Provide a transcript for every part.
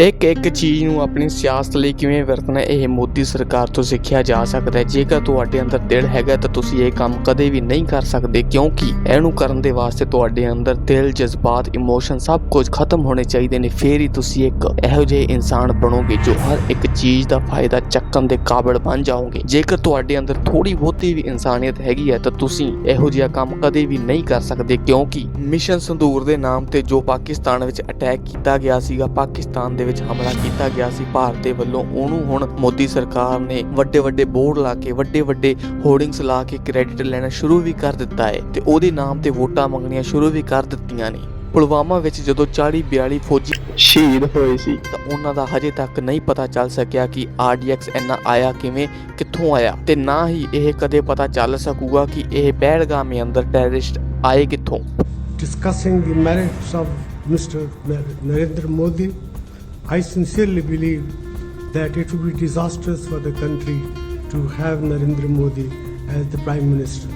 ਇੱਕ ਇੱਕ ਚੀਜ਼ ਨੂੰ ਆਪਣੀ ਸਿਆਸਤ ਲਈ ਕਿਵੇਂ ਵਰਤਣਾ ਇਹ ਮੋਦੀ ਸਰਕਾਰ ਤੋਂ ਸਿੱਖਿਆ ਜਾ ਸਕਦਾ ਹੈ। ਜੇਕਰ ਤੁਹਾਡੇ ਅੰਦਰ ਦਿਲ ਹੈਗਾ ਤਾਂ ਤੁਸੀਂ ਇਹ ਕੰਮ ਕਦੇ ਵੀ ਨਹੀਂ ਕਰ ਸਕਦੇ, ਕਿਉਂਕਿ ਇਹਨੂੰ ਕਰਨ ਦੇ ਵਾਸਤੇ ਤੁਹਾਡੇ ਅੰਦਰ ਦਿਲ, ਜਜ਼ਬਾਤ ਇਮੋਸ਼ਨ ਸਭ ਕੁਝ ਖਤਮ ਹੋਣੇ ਚਾਹੀਦੇ ਨੇ। ਫੇਰ ਹੀ ਤੁਸੀਂ ਇੱਕ ਇਹੋ ਜਿਹੇ ਇਨਸਾਨ ਬਣੋਗੇ ਜੋ ਹਰ ਇੱਕ ਚੀਜ਼ ਦਾ ਫਾਇਦਾ ਚੱਕਣ ਦੇ ਕਾਬਿਲ ਬਣ ਜਾਓਗੇ। ਜੇਕਰ ਤੁਹਾਡੇ ਅੰਦਰ ਥੋੜੀ ਬਹੁਤੀ ਵੀ ਇਨਸਾਨੀਅਤ ਹੈਗੀ ਹੈ ਤਾਂ ਤੁਸੀਂ ਇਹੋ ਜਿਹਾ ਕੰਮ ਕਦੇ ਵੀ ਨਹੀਂ ਕਰ ਸਕਦੇ, ਕਿਉਂਕਿ ਮਿਸ਼ਨ ਸੰਦੂਰ ਦੇ ਨਾਮ ਤੇ ਜੋ ਪਾਕਿਸਤਾਨ ਵਿੱਚ ਅਟੈਕ ਕੀਤਾ ਗਿਆ ਸੀਗਾ, ਪਾਕਿਸਤਾਨ ਦੇ ਵਿੱਚ ਹਮਲਾ ਕੀਤਾ ਗਿਆ ਸੀ। ਭਾਰਤ ਦੇ ਵੱਲੋਂ ਉਹਨੂੰ ਹੁਣ ਮੋਦੀ ਸਰਕਾਰ ਨੇ ਵੱਡੇ ਵੱਡੇ ਬੋਰਡ ਲਾ ਕੇ ਵੱਡੇ ਵੱਡੇ ਹੋਰਡਿੰਗਸ ਲਾ ਕੇ ਕ੍ਰੈਡਿਟ ਲੈਣਾ ਸ਼ੁਰੂ ਵੀ ਕਰ ਦਿੱਤਾ ਹੈ ਤੇ ਉਹਦੇ ਨਾਮ ਤੇ ਵੋਟਾਂ ਮੰਗਣੀਆਂ ਸ਼ੁਰੂ ਵੀ ਕਰ ਦਿੱਤੀਆਂ ਨੇ। ਪੁਲਵਾਮਾ ਵਿੱਚ ਜਦੋਂ 40 42 ਫੌਜੀ ਸ਼ਹੀਦ ਹੋਏ ਸੀ। ਤਾਂ ਉਹਨਾਂ ਦਾ ਹਜੇ ਤੱਕ ਨਹੀਂ ਪਤਾ ਚੱਲ ਸਕਿਆ ਕਿ ਆਰਡੀਐਕਸ ਇੰਨਾ ਆਇਆ ਕਿਵੇਂ ਕਿੱਥੋਂ ਆਇਆ ਤੇ ਨਾ ਹੀ ਇਹ ਕਦੇ ਪਤਾ ਚੱਲ ਸਕੂਗਾ ਕਿ ਇਹ ਪਹਿਲਗਾਮੇ ਅੰਦਰ ਟੈਰਰਿਸਟ ਆਏ ਕਿੱਥੋਂ। The merits of Mr. Nar- Narendra Modi, I sincerely believe that it would be disastrous for the country to have Narendra Modi as the Prime Minister.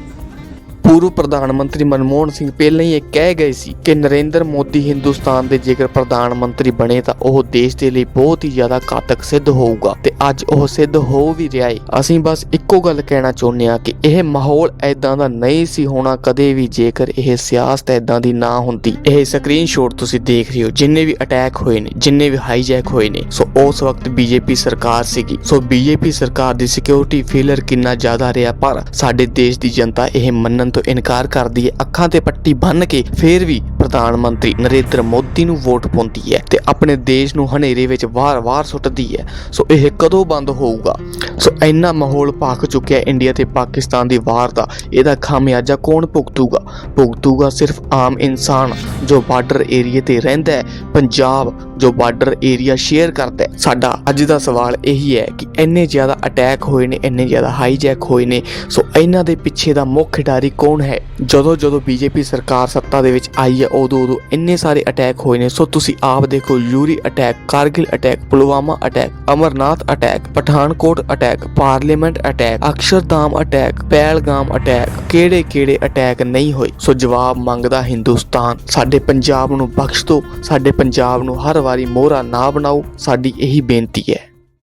ਪੂਰਵ ਪ੍ਰਧਾਨ ਮੰਤਰੀ ਮਨਮੋਹਨ ਸਿੰਘ ਪਹਿਲਾਂ ਹੀ ਇਹ ਕਹਿ ਗਏ ਸੀ ਕਿ ਨਰਿੰਦਰ ਮੋਦੀ ਹਿੰਦੁਸਤਾਨ ਦੇ ਜੇਕਰ ਪ੍ਰਧਾਨ ਮੰਤਰੀ ਬਣੇ ਤਾਂ ਉਹ ਦੇਸ਼ ਦੇ ਲਈ ਬਹੁਤ ਹੀ ਜ਼ਿਆਦਾ ਘਾਤਕ ਸਿੱਧ ਹੋਊਗਾ ਤੇ ਅੱਜ ਉਹ ਸਿੱਧ ਹੋ ਵੀ ਰਿਹਾ ਹੈ ਅਸੀਂ ਬਸ ਇੱਕੋ ਗੱਲ ਕਹਿਣਾ ਚਾਹੁੰਦੇ ਹਾਂ ਕਿ ਇਹ ਮਾਹੌਲ ਐਦਾਂ ਦਾ ਨਹੀਂ ਸੀ ਹੋਣਾ ਕਦੇ ਵੀ ਜੇਕਰ ਇਹ ਸਿਆਸਤ ਐਦਾਂ ਦੀ ਨਾ ਹੁੰਦੀ। ਇਹ ਸਕਰੀਨਸ਼ਾਟ ਤੁਸੀਂ ਦੇਖ ਰਹੇ ਹੋ। ਜਿੰਨੇ ਵੀ ਅਟੈਕ ਹੋਏ ਨੇ, ਜਿੰਨੇ ਵੀ ਹਾਈਜੈਕ ਹੋਏ ਨੇ, ਸੋ ਉਸ ਵਕਤ ਬੀਜੇਪੀ ਸਰਕਾਰ ਸੀਗੀ। ਸੋ ਬੀਜੇਪੀ ਸਰਕਾਰ ਦੀ ਸਿਕਿਉਰਿਟੀ ਫੇਲਰ ਕਿੰਨਾ ਜ਼ਿਆਦਾ ਰਿਹਾ ਪਰ ਸਾਡੇ ਦੇਸ਼ ਦੀ ਜਨਤਾ ਇਹ ਮੰਨਣ ਤੋਂ ਇਨਕਾਰ ਕਰਦੀ ਹੈ, ਅੱਖਾਂ ਤੇ ਪੱਟੀ ਬੰਨ੍ਹ ਕੇ ਫੇਰ ਵੀ ਪ੍ਰਧਾਨ ਮੰਤਰੀ ਨਰਿੰਦਰ ਮੋਦੀ ਨੂੰ ਵੋਟ ਪਾਉਂਦੀ ਹੈ ਤੇ ਆਪਣੇ ਦੇਸ਼ ਨੂੰ ਹਨੇਰੇ ਵਿੱਚ ਵਾਰ-ਵਾਰ ਸੁੱਟਦੀ ਹੈ। ਸੋ ਇਹ ਕਦੋਂ ਬੰਦ ਹੋਊਗਾ? ਸੋ ਇੰਨਾ ਮਾਹੌਲ ਭਖ ਚੁੱਕਿਆ ਇੰਡੀਆ ਤੇ ਪਾਕਿਸਤਾਨ ਦੀ ਵਾਰ ਦਾ, ਇਹਦਾ ਖਾਮਿਆਜਾ ਕੌਣ ਭੁਗਤੂਗਾ? ਭੁਗਤੂਗਾ ਸਿਰਫ ਆਮ ਇਨਸਾਨ ਜੋ ਬਾਰਡਰ ਏਰੀਏ ਤੇ ਰਹਿੰਦਾ ਹੈ, ਪੰਜਾਬ ਜੋ ਬਾਰਡਰ ਏਰੀਆ ਸ਼ੇਅਰ ਕਰਦਾ ਹੈ। ਸਾਡਾ ਅੱਜ ਦਾ ਸਵਾਲ ਇਹੀ ਹੈ ਕਿ ਇੰਨੇ ਜ਼ਿਆਦਾ ਅਟੈਕ ਹੋਏ ਨੇ, ਇੰਨੇ ਜ਼ਿਆਦਾ ਹਾਈਜੈਕ ਹੋਏ ਨੇ। ਸੋ ਇਹਨਾਂ ਦੇ ਪਿੱਛੇ ਦਾ ਮੁੱਖ ਖਿਡਾਰੀ ਕੌਣ ਹੈ? ਜਦੋਂ ਜਦੋਂ ਬੀਜੇਪੀ ਸਰਕਾਰ ਸੱਤਾ ਦੇ ਵਿੱਚ ਆਈ ਹੈ, ਉਦੋਂ ਉਦੋਂ ਇੰਨੇ ਸਾਰੇ ਅਟੈਕ ਹੋਏ ਨੇ। ਸੋ ਤੁਸੀਂ ਆਪ ਦੇਖੋ Uri attack Kargil attack Pulwama attack Amarnath attack Pathankot attack parliament attack Akshardham attack Pahalgam attack ਕਿਹੜੇ ਕਿਹੜੇ ਅਟੈਕ ਨਹੀਂ ਹੋਏ। ਸੋ ਜਵਾਬ ਮੰਗਦਾ ਹਿੰਦੁਸਤਾਨ ਸਾਡੇ ਪੰਜਾਬ ਨੂੰ ਬਖਸ਼ ਦਿਓ। ਸਾਡੇ ਪੰਜਾਬ ਨੂੰ ਹਰ ਵਾਰੀ ਮੋਹਰਾ ਨਾ ਬਣਾਓ ਸਾਡੀ ਇਹੀ ਬੇਨਤੀ ਹੈ।